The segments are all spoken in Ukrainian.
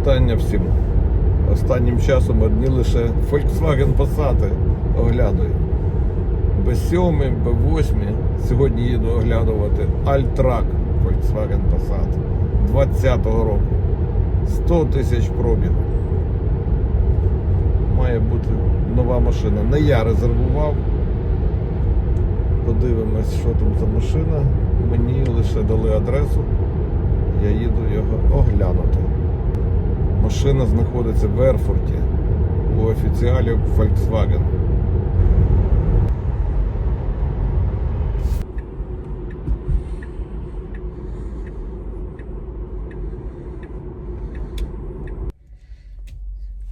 Вітання всім. Останнім часом одні лише Volkswagen Passat оглядаю. B7, B8. Сьогодні їду оглядувати Alltrack Volkswagen Passat 20-го року. 100 тисяч пробігу. Має бути нова машина. Не я резервував. Подивимось, що там за машина. Мені лише дали адресу. Я їду його оглянути. Машина знаходиться в Ерфурті у офіціалів Volkswagen.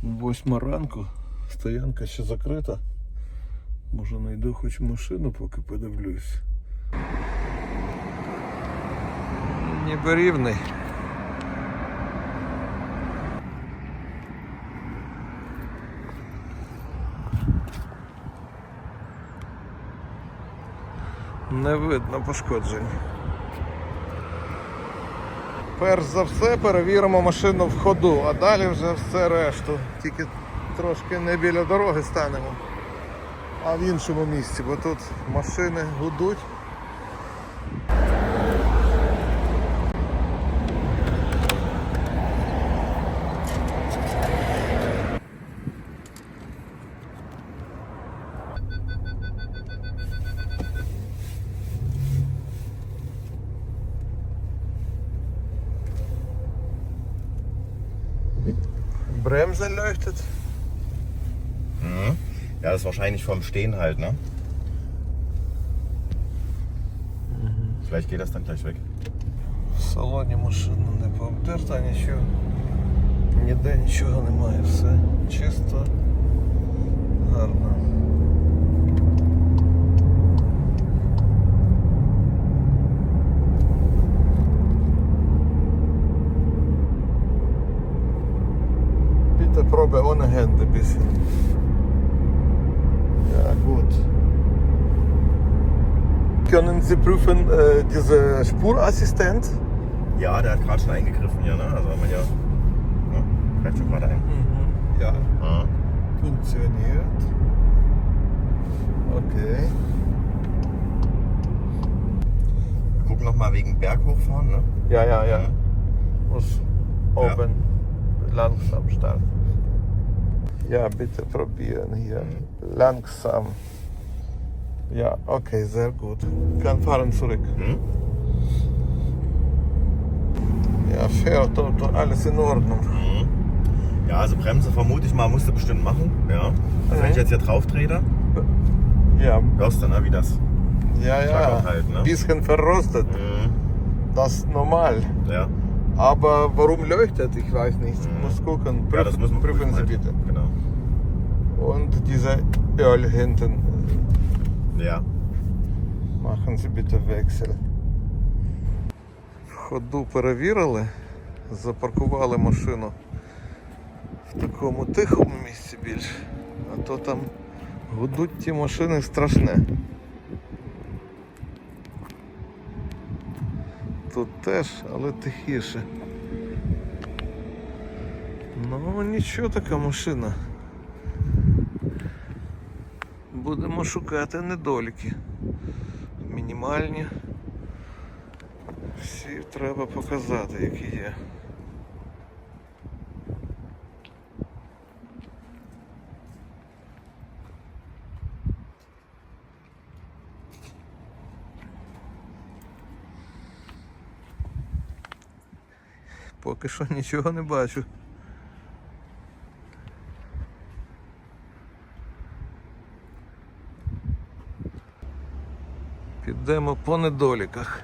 Восьма ранку, стоянка ще закрита. Може знайду хоч машину, поки подивлюсь. Ніби рівний. Не видно пошкоджень. Перш за все перевіримо машину в ходу, а далі вже все решту. Тільки трошки не біля дороги станемо, а в іншому місці, бо тут машини гудуть. Bremse leuchtet. Mhm. Ja, das ist wahrscheinlich vom Stehen halt, ne? Vielleicht geht das dann gleich weg. В салоні машина не пообдерта, нічого. Ніде нічого немає, все чисто, Spurassistent? Ja, der hat gerade schon eingegriffen hier, ne? Also man ja. Ne? Greift schon gerade ein. Ja, Mhm. funktioniert. Okay. Gucken nochmal wegen Berg hochfahren, ne? Ja, ja, ja. Mhm. Muss oben langsam starten. Ja, bitte probieren hier. Langsam. Ja, okay, sehr gut. Kann fahren zurück. Mhm. Ja, fährt dort alles in Ordnung. Mhm. Ja, also Bremse vermute ich mal, musst du bestimmt machen. Ja. Also wenn ich Mhm. jetzt hier drauf trete, Ja, hörst du, ne, wie das. ja, ja. Halt, ne? Bisschen verrostet. Mhm. Das ist normal. Ja. Aber warum leuchtet, ich weiß nicht. Mhm. Muss gucken. ja, das müssen wir prüfen prüfen Sie bitte. Genau. Und diese Öl hinten. Ja. Machen Sie bitte Wechsel. Ходу перевірили, запаркували машину в такому тихому місці більше, а то там гудуть ті машини страшне. Тут теж, але тихіше. Ну нічого така машина. Будемо шукати недоліки. Мінімальні. Всі треба показати, які є. Поки що нічого не бачу. Підемо по недоліках.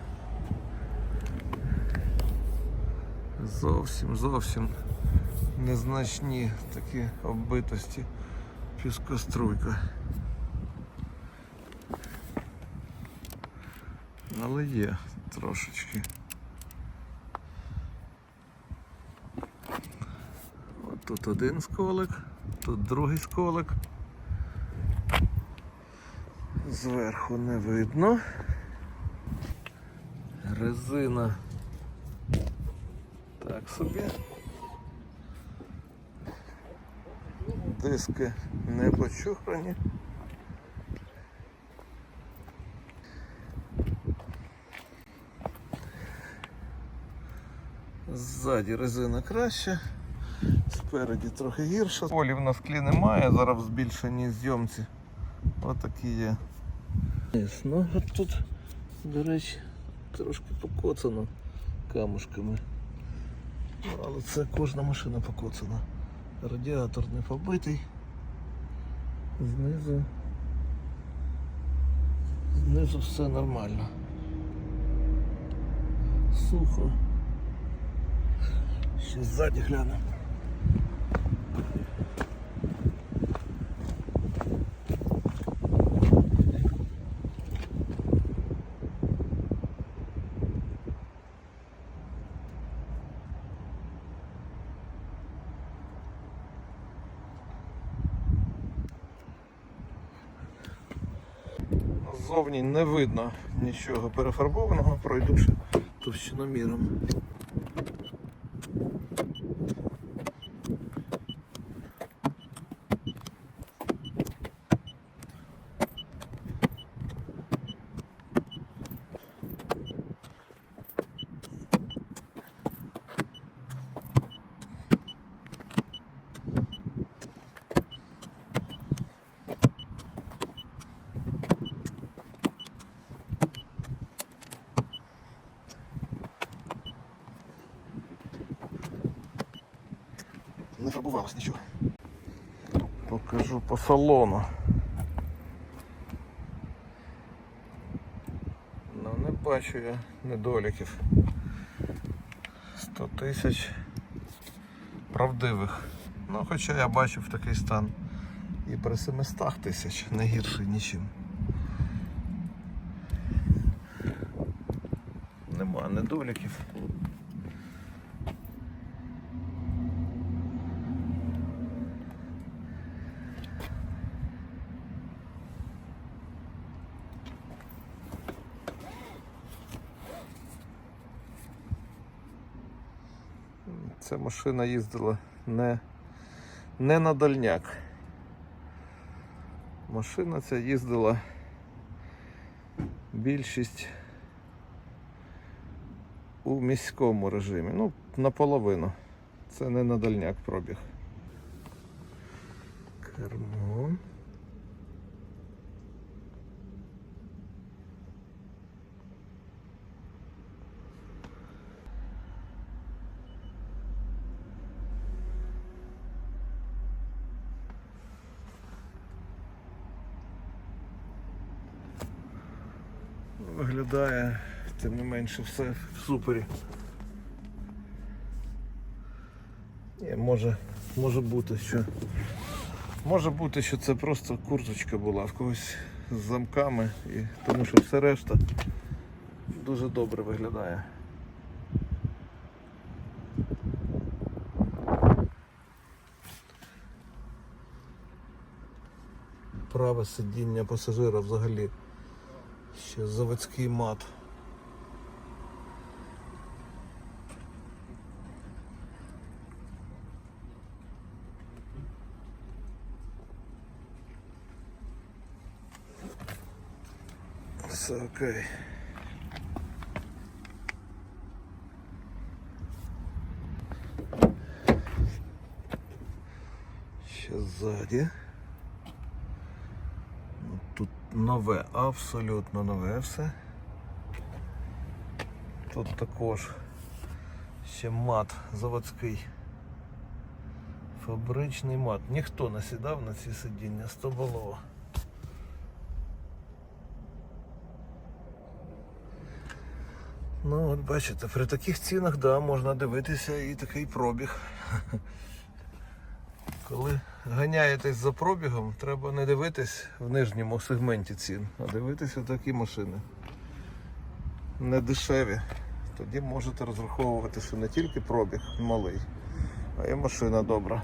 Зовсім, зовсім незначні такі оббитості піскоструйка. Але є трошечки. От тут один сколик, тут другий сколик. Зверху не видно. Резина так собі. диски не почухрані. Ззаді резина краща, спереді трохи гірша. Полів на склі немає, зараз в збільшеній зйомці. Отакі є. Ну, тут, до речі, трошки покоцано камушками. Але це кожна машина покоцана. Радіатор не побитий. Знизу. Знизу все нормально. Сухо. Ще ззаді глянемо. Ззовні не видно нічого перефарбованого, пройдуши товщиноміром. Не фарбувалось нічого. Покажу по салону. Ну, не бачу я недоліків. 100 тисяч правдивих. Ну, хоча я бачив такий стан і при 700 тисяч не гірший нічим. Нема недоліків. Ця машина їздила не, не на дальняк. Машина ця їздила більшість у міському режимі. Ну, наполовину. Це не на дальняк пробіг. Кермо. Виглядає, тим не менше, все в супері. Ні, може, може бути, що. Може бути, що це просто курточка була в когось з замками, і тому що все решта дуже добре виглядає. Праве сидіння пасажира взагалі ще заводський мат. Все окей. Ще ззаді. Нове, абсолютно нове все. Тут також ще мат заводський. Фабричний мат. Ніхто не сідав на ці сидіння стоболово. Ну, от бачите, при таких цінах да, можна дивитися і такий пробіг. Коли ганяєтесь за пробігом, треба не дивитись в нижньому сегменті цін, а дивитися такі машини. Не дешеві. Тоді можете розраховувати, що не тільки пробіг малий, а й машина добра.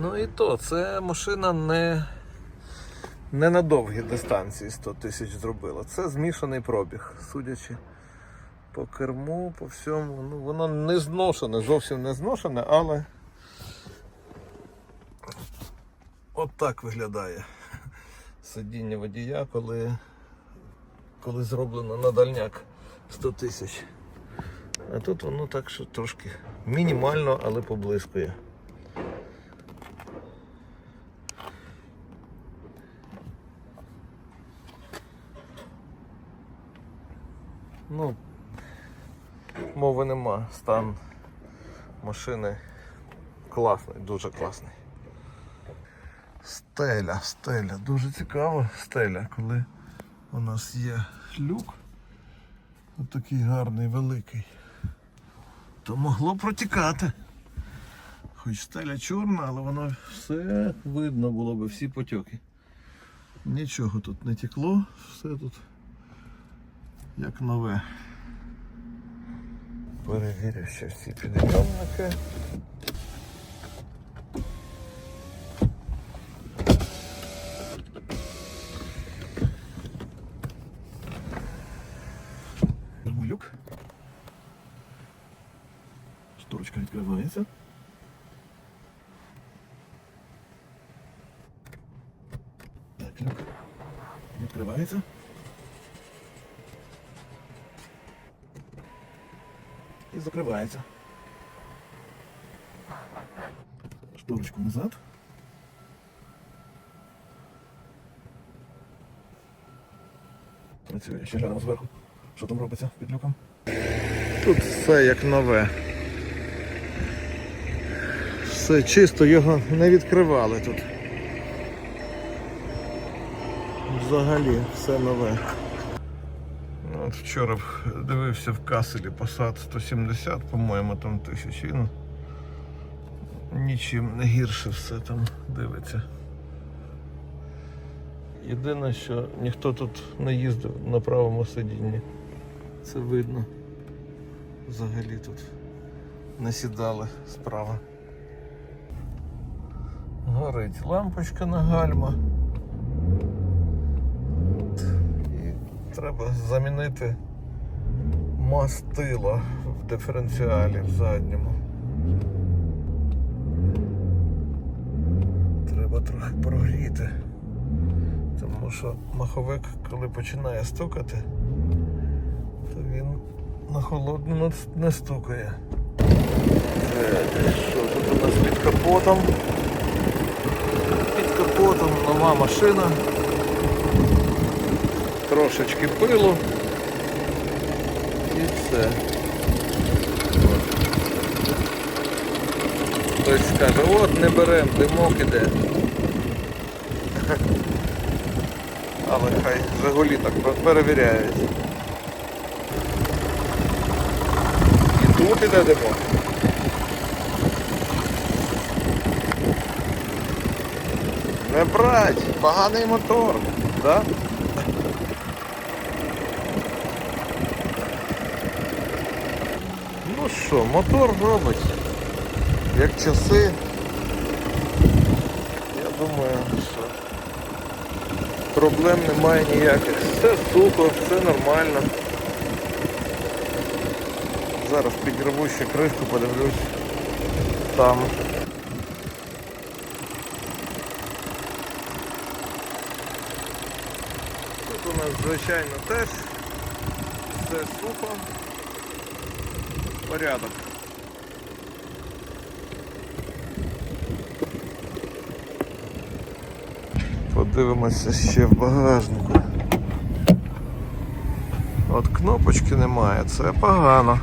Ну і то, це машина не, не на довгі дистанції 100 тисяч зробила. Це змішаний пробіг, судячи по керму, по всьому. Ну, воно не зношене, зовсім не зношене, але от так виглядає сидіння водія, коли, коли зроблено на дальняк 100 тисяч. А тут воно так, що трошки мінімально, але поблискує. Ну, мови нема. Стан машини класний, дуже класний. Стеля, стеля. Дуже цікава стеля, коли у нас є люк. Ось такий гарний, великий. То могло протікати. Хоч стеля чорна, але воно все видно було би, всі потьоки. Нічого тут не текло, все тут як нове. Перевірю ще всі підйомники. Люк. Шторочка відкривається. Так, люк. Відкривається. Закривається. Шторочку назад. Працює ще глянемо зверху. Що там робиться під люком? Тут все як нове. Все чисто, його не відкривали тут. Взагалі все нове. От вчора дивився в каселі Passat 170, по-моєму, там тисячі. Ну, нічим не гірше все там дивиться. Єдине, що ніхто тут не їздив на правому сидінні. Це видно. Взагалі тут не сідали справа. Горить лампочка на гальма. І треба замінити мастило в диференціалі в задньому. Треба трохи прогріти. Тому що маховик, коли починає стукати, то він на холодному не стукає. Що тут у нас під капотом? Під капотом нова машина. Трошечки пилу. І все. Хтось скаже, от не берем, димок іде. Але хай Жигулі так перевіряють. І тут іде димок. Не брать, поганий мотор, да? Ну що, мотор робить, як часи. Я думаю, що проблем немає ніяких. Все сухо, все нормально. Зараз підірву ще кришку, подивлюсь там. Тут у нас, звичайно, теж все сухо. Порядок. Подивимося ще в багажнику. От кнопочки немає, це погано.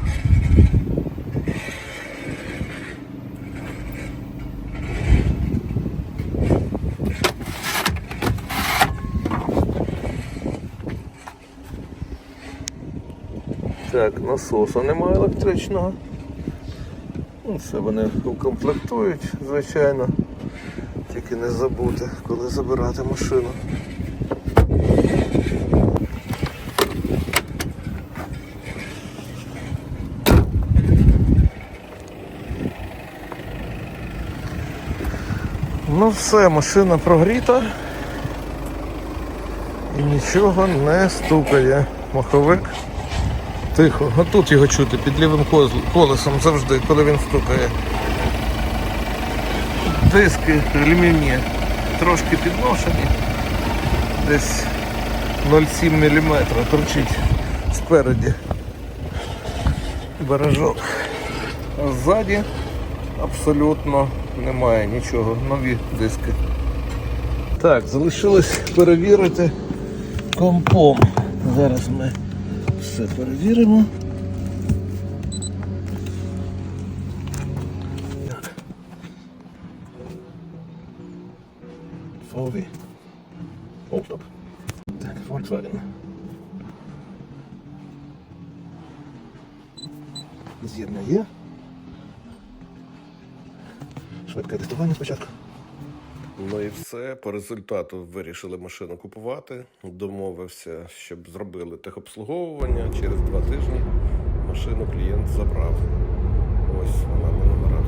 Так, насоса немає електричного. Ну, Це вони укомплектують, звичайно. Тільки не забути, коли забирати машину. Ну все, машина прогріта. і Нічого не стукає. Маховик. Тихо. Тут його чути під лівим колесом завжди, коли він стукає. Диски ремінні трошки підношені. Десь 0,7 мм торчить спереді. Бережок. А ззаді абсолютно немає нічого. Нові диски. Так, залишилось перевірити компом. Зараз ми все перевіримо. Так. Фові. Оп, оп. Так, Volkswagen. З'єднання є. Швидке тестування спочатку. Ну і все. По результату вирішили машину купувати. Домовився, щоб зробили техобслуговування. Через два тижні машину клієнт забрав. Ось вона на номерах.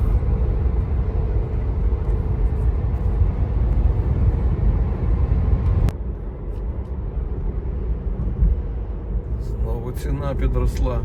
Знову ціна підросла.